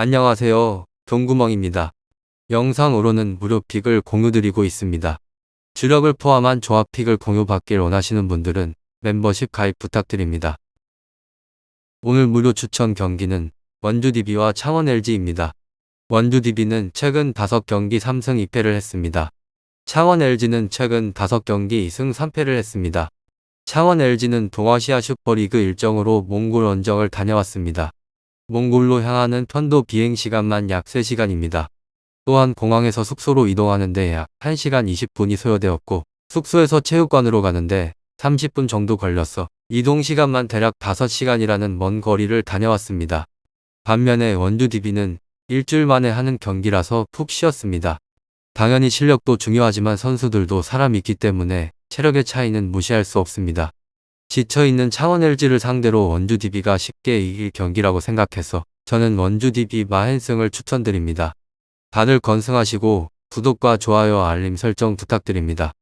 안녕하세요. 동구멍입니다. 영상으로는 무료 픽을 공유드리고 있습니다. 주력을 포함한 조합 픽을 공유받길 원하시는 분들은 멤버십 가입 부탁드립니다. 오늘 무료 추천 경기는 원주 DB와 창원 LG입니다. 원주 DB는 최근 5경기 3승 2패를 했습니다. 창원 LG는 최근 5경기 2승 3패를 했습니다. 창원 LG는 동아시아 슈퍼리그 일정으로 몽골 원정을 다녀왔습니다. 몽골로 향하는 편도 비행 시간만 약 3시간입니다. 또한 공항에서 숙소로 이동하는데 약 1시간 20분이 소요되었고 숙소에서 체육관으로 가는데 30분 정도 걸렸어 이동 시간만 대략 5시간이라는 먼 거리를 다녀왔습니다. 반면에 DB는 일주일 만에 하는 경기라서 푹 쉬었습니다. 당연히 실력도 중요하지만 선수들도 사람이 있기 때문에 체력의 차이는 무시할 수 없습니다. 지쳐있는 창원 LG를 상대로 원주 DB가 쉽게 이길 경기라고 생각해서 저는 원주 DB 마헨승을 추천드립니다. 다들 건승하시고 구독과 좋아요 알림 설정 부탁드립니다.